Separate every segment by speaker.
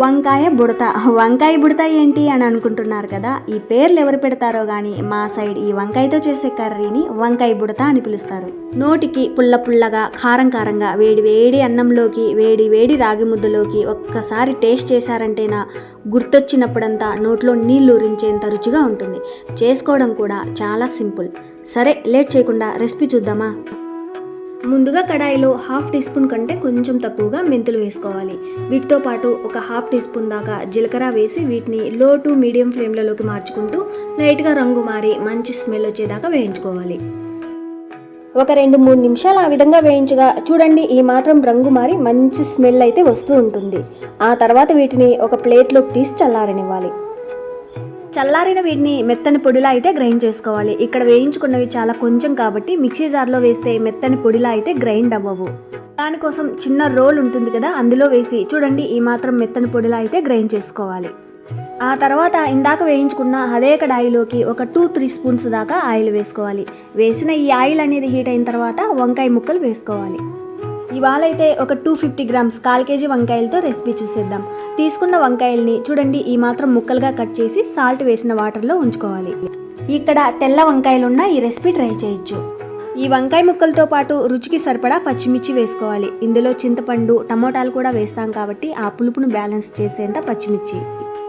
Speaker 1: వంకాయ బుడత. వంకాయ బుడత ఏంటి అని అనుకుంటున్నారు కదా ఈ పేర్లు ఎవరు పెడతారో కానీ మా సైడ్ ఈ వంకాయతో చేసే కర్రీని వంకాయ బుడత అని పిలుస్తారు. నోటికి పుల్ల పుల్లగా కారం కారంగా వేడి వేడి అన్నంలోకి వేడి వేడి రాగి ముద్దలోకి ఒక్కసారి టేస్ట్ చేశారంటేనా గుర్తొచ్చినప్పుడంతా నోట్లో నీళ్ళు ఊరించేంత రుచిగా ఉంటుంది. చేసుకోవడం కూడా చాలా సింపుల్. సరే లేట్ చేయకుండా రెసిపీ చూద్దామా? ముందుగా కడాయిలో హాఫ్ టీ స్పూన్ కంటే కొంచెం తక్కువగా మెంతులు వేసుకోవాలి. వీటితో పాటు ఒక హాఫ్ టీ స్పూన్ దాకా జీలకర్ర వేసి వీటిని లో టు మీడియం ఫ్లేమ్లలోకి మార్చుకుంటూ లైట్గా రంగు మారి మంచి స్మెల్ వచ్చేదాకా వేయించుకోవాలి. ఒక రెండు మూడు నిమిషాలు ఆ విధంగా వేయించగా చూడండి ఈ మాత్రం రంగు మారి మంచి స్మెల్ అయితే వస్తూ ఉంటుంది. ఆ తర్వాత వీటిని ఒక ప్లేట్లోకి తీసి చల్లారనివ్వాలి. చల్లారిన వీటిని మెత్తని పొడిలా అయితే గ్రైండ్ చేసుకోవాలి. ఇక్కడ వేయించుకున్నవి చాలా కొంచెం కాబట్టి మిక్సీ జార్లో వేస్తే మెత్తని పొడిలా అయితే గ్రైండ్ అవ్వవు. దానికోసం చిన్న రోల్ ఉంటుంది కదా అందులో వేసి చూడండి ఈ మాత్రం మెత్తని పొడిలా అయితే గ్రైండ్ చేసుకోవాలి. ఆ తర్వాత ఇందాక వేయించుకున్న అదే కడాయిలోకి ఒక టూ త్రీ స్పూన్స్ దాకా ఆయిల్ వేసుకోవాలి. వేసిన ఈ ఆయిల్ అనేది హీట్ అయిన తర్వాత వంకాయ ముక్కలు వేసుకోవాలి. ఇవాళ అయితే ఒక టూ ఫిఫ్టీ గ్రామ్స్ కాల్ కేజీ వంకాయలతో రెసిపీ చూసేద్దాం. తీసుకున్న వంకాయల్ని చూడండి ఈ మాత్రం ముక్కలుగా కట్ చేసి సాల్ట్ వేసిన వాటర్లో ఉంచుకోవాలి. ఇక్కడ తెల్ల వంకాయలున్న ఈ రెసిపీ ట్రై చేయొచ్చు. ఈ వంకాయ ముక్కలతో పాటు రుచికి సరిపడా పచ్చిమిర్చి వేసుకోవాలి. ఇందులో చింతపండు టమోటాలు కూడా వేస్తాం కాబట్టి ఆ పులుపును బ్యాలెన్స్ చేసేంత పచ్చిమిర్చి.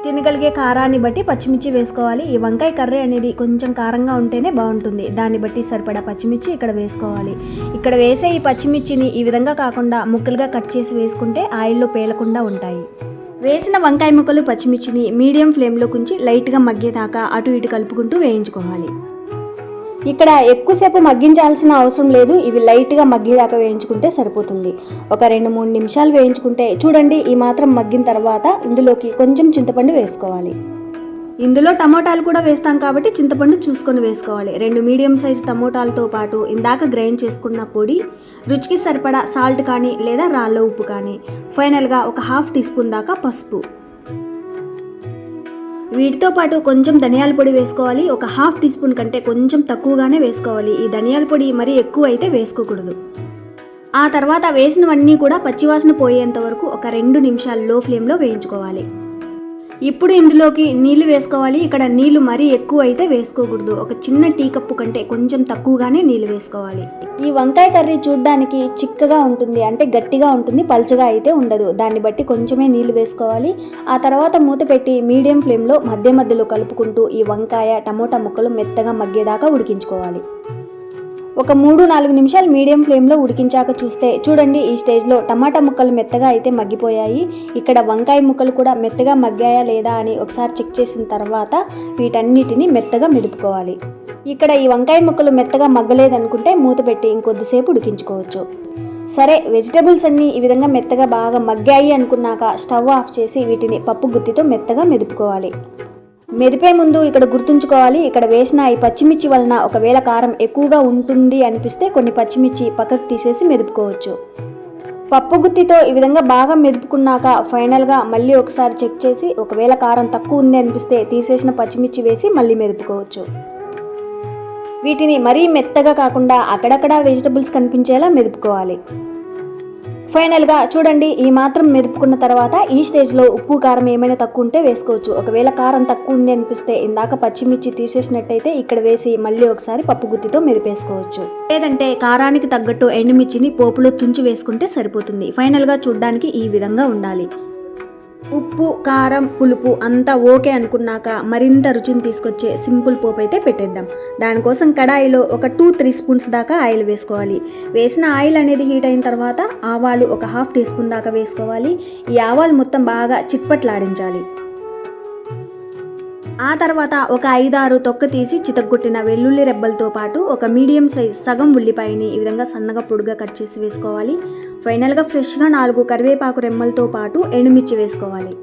Speaker 1: తినగలిగే కారాన్ని బట్టి పచ్చిమిర్చి వేసుకోవాలి. ఈ వంకాయ కర్రీ అనేది కొంచెం కారంగా ఉంటేనే బాగుంటుంది. దాన్ని బట్టి సరిపడా పచ్చిమిర్చి ఇక్కడ వేసుకోవాలి. ఇక్కడ వేసే ఈ పచ్చిమిర్చిని ఈ విధంగా కాకుండా ముక్కలుగా కట్ చేసి వేసుకుంటే ఆయిల్లో పేలకుండా ఉంటాయి. వేసిన వంకాయ ముక్కలు పచ్చిమిర్చిని మీడియం ఫ్లేమ్లో కుంచి లైట్గా మగ్గేదాకా అటు ఇటు కలుపుకుంటూ వేయించుకోవాలి. ఇక్కడ ఎక్కువసేపు మగ్గించాల్సిన అవసరం లేదు. ఇవి లైట్గా మగ్గేదాకా వేయించుకుంటే సరిపోతుంది. ఒక రెండు మూడు నిమిషాలు వేయించుకుంటే చూడండి ఈ మాత్రం మగ్గిన తర్వాత ఇందులోకి కొంచెం చింతపండు వేసుకోవాలి. ఇందులో టమోటాలు కూడా వేస్తాం కాబట్టి చింతపండు చూసుకొని వేసుకోవాలి. రెండు మీడియం సైజు టమోటాలతో పాటు ఇందాక గ్రైండ్ చేసుకున్న పొడి రుచికి సరిపడా సాల్ట్ కానీ లేదా రాళ్ళ ఉప్పు కానీ. ఫైనల్గా ఒక హాఫ్ టీ స్పూన్ దాకా పసుపు. వీటితో పాటు కొంచెం ధనియాల పొడి వేసుకోవాలి. ఒక హాఫ్ టీ స్పూన్ కంటే కొంచెం తక్కువగానే వేసుకోవాలి. ఈ ధనియాల పొడి మరీ ఎక్కువ అయితే వేసుకోకూడదు. ఆ తర్వాత వేసినవన్నీ కూడా పచ్చివాసన పోయేంత వరకు ఒక రెండు నిమిషాలు లో ఫ్లేమ్లో వేయించుకోవాలి. ఇప్పుడు ఇందులోకి నీళ్ళు వేసుకోవాలి. ఇక్కడ నీళ్ళు మరీ ఎక్కువ అయితే వేసుకోకూడదు. ఒక చిన్న టీ కప్పు కంటే కొంచెం తక్కువగానే నీళ్ళు వేసుకోవాలి. ఈ వంకాయ కర్రీ చూడ్డానికి చిక్కగా ఉంటుంది. అంటే గట్టిగా ఉంటుంది పలుచగా అయితే ఉండదు. దాన్ని బట్టి కొంచెమే నీళ్ళు వేసుకోవాలి. ఆ తర్వాత మూత పెట్టి మీడియం ఫ్లేమ్లో మధ్య మధ్యలో కలుపుకుంటూ ఈ వంకాయ టమోటా ముక్కలు మెత్తగా మగ్గేదాకా ఉడికించుకోవాలి. ఒక మూడు నాలుగు నిమిషాలు మీడియం ఫ్లేమ్లో ఉడికించాక చూస్తే చూడండి ఈ స్టేజ్లో టమాటా ముక్కలు మెత్తగా అయితే మగ్గిపోయాయి. ఇక్కడ వంకాయ ముక్కలు కూడా మెత్తగా మగ్గాయా లేదా అని ఒకసారి చెక్ చేసిన తర్వాత వీటన్నిటిని మెత్తగా మెదుపుకోవాలి. ఇక్కడ ఈ వంకాయ ముక్కలు మెత్తగా మగ్గలేదనుకుంటే మూత పెట్టి ఇంకొద్దిసేపు ఉడికించుకోవచ్చు. సరే వెజిటబుల్స్ అన్నీ ఈ విధంగా మెత్తగా బాగా మగ్గాయి అనుకున్నాక స్టవ్ ఆఫ్ చేసి వీటిని పప్పు గుత్తితో మెత్తగా మెదుపుకోవాలి. మెదిపే ముందు ఇక్కడ గుర్తుంచుకోవాలి. ఇక్కడ వేసిన ఈ పచ్చిమిర్చి వలన ఒకవేళ కారం ఎక్కువగా ఉంటుంది అనిపిస్తే కొన్ని పచ్చిమిర్చి పక్కకు తీసేసి మెదుపుకోవచ్చు. పప్పు గుత్తితో ఈ విధంగా బాగా మెదుపుకున్నాక ఫైనల్గా మళ్ళీ ఒకసారి చెక్ చేసి ఒకవేళ కారం తక్కువ ఉంది అనిపిస్తే తీసేసిన పచ్చిమిర్చి వేసి మళ్ళీ మెదుపుకోవచ్చు. వీటిని మరీ మెత్తగా కాకుండా అక్కడక్కడ వెజిటబుల్స్ కనిపించేలా మెదుపుకోవాలి. ఫైనల్గా చూడండి ఈ మాత్రం మెదుపుకున్న తర్వాత ఈ స్టేజ్లో ఉప్పు కారం ఏమైనా తక్కువ ఉంటే వేసుకోవచ్చు. ఒకవేళ కారం తక్కువ ఉంది అనిపిస్తే ఇందాక పచ్చిమిర్చి తీసేసినట్టయితే ఇక్కడ వేసి మళ్ళీ ఒకసారి పప్పు గుత్తితో మెదిపేసుకోవచ్చు. లేదంటే కారానికి తగ్గట్టు ఎండుమిర్చిని పోపులో తుంచి వేసుకుంటే సరిపోతుంది. ఫైనల్గా చూడడానికి ఈ విధంగా ఉండాలి. ఉప్పు కారం పులుపు అంతా ఓకే అనుకున్నాక మరింత రుచిని తీసుకొచ్చే సింపుల్ పోపు అయితే పెట్టేద్దాం. దానికోసం కడాయిలో ఒక టూ త్రీ స్పూన్స్ దాకా ఆయిల్ వేసుకోవాలి. వేసిన ఆయిల్ అనేది హీట్ అయిన తర్వాత ఆవాలు ఒక హాఫ్ టీ స్పూన్ దాకా వేసుకోవాలి. ఈ ఆవాలు మొత్తం బాగా చిట్పట్లాడించాలి. ఆ తర్వాత ఒక ఐదారు తొక్క తీసి చితగ్గొట్టిన వెల్లుల్లి రెబ్బలతో పాటు ఒక మీడియం సైజ్ సగం ఉల్లిపాయని ఈ విధంగా సన్నగా పొడుగా కట్ చేసి వేసుకోవాలి. ఫైనల్గా ఫ్రెష్గా నాలుగు కరివేపాకు రెమ్మలతో పాటు ఎండుమిర్చి వేసుకోవాలి.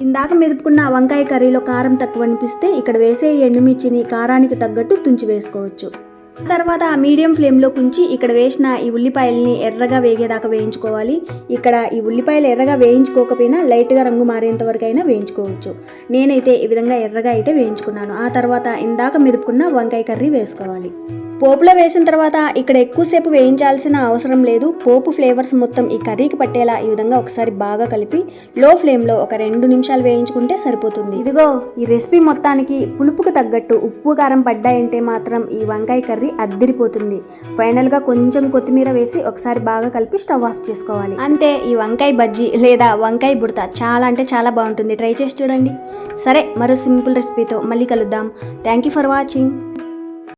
Speaker 1: ఇందాక మెదుపుకున్న వంకాయ కర్రీలో కారం తక్కువ అనిపిస్తే ఇక్కడ వేసే ఎండుమిర్చిని కారానికి తగ్గట్టు తుంచి వేసుకోవచ్చు. తర్వాత మీడియం ఫ్లేమ్లో కుంచి ఇక్కడ వేసిన ఈ ఉల్లిపాయల్ని ఎర్రగా వేగేదాకా వేయించుకోవాలి. ఇక్కడ ఈ ఉల్లిపాయలు ఎర్రగా వేయించుకోకపోయినా లైట్గా రంగు మారేంత వరకు అయినా వేయించుకోవచ్చు. నేనైతే ఈ విధంగా ఎర్రగా అయితే వేయించుకున్నాను. ఆ తర్వాత ఇందాక మెదుపుకున్న వంకాయ కర్రీ వేసుకోవాలి. పోపులో వేసిన తర్వాత ఇక్కడ ఎక్కువసేపు వేయించాల్సిన అవసరం లేదు. పోపు ఫ్లేవర్స్ మొత్తం ఈ కర్రీకి పట్టేలా ఈ విధంగా ఒకసారి బాగా కలిపి లో ఫ్లేమ్లో ఒక రెండు నిమిషాలు వేయించుకుంటే సరిపోతుంది. ఇదిగో ఈ రెసిపీ మొత్తానికి పులుపుకు తగ్గట్టు ఉప్పు కారం పడ్డాయంటే మాత్రం ఈ వంకాయ కర్రీ అద్దిరిపోతుంది. ఫైనల్గా కొంచెం కొత్తిమీర వేసి ఒకసారి బాగా కలిపి స్టవ్ ఆఫ్ చేసుకోవాలి. అంతే ఈ వంకాయ బజ్జీ లేదా వంకాయ బుడత చాలా అంటే చాలా బాగుంటుంది. ట్రై చేసి చూడండి. సరే మరో సింపుల్ రెసిపీతో మళ్ళీ కలుద్దాం. Thank you for watching.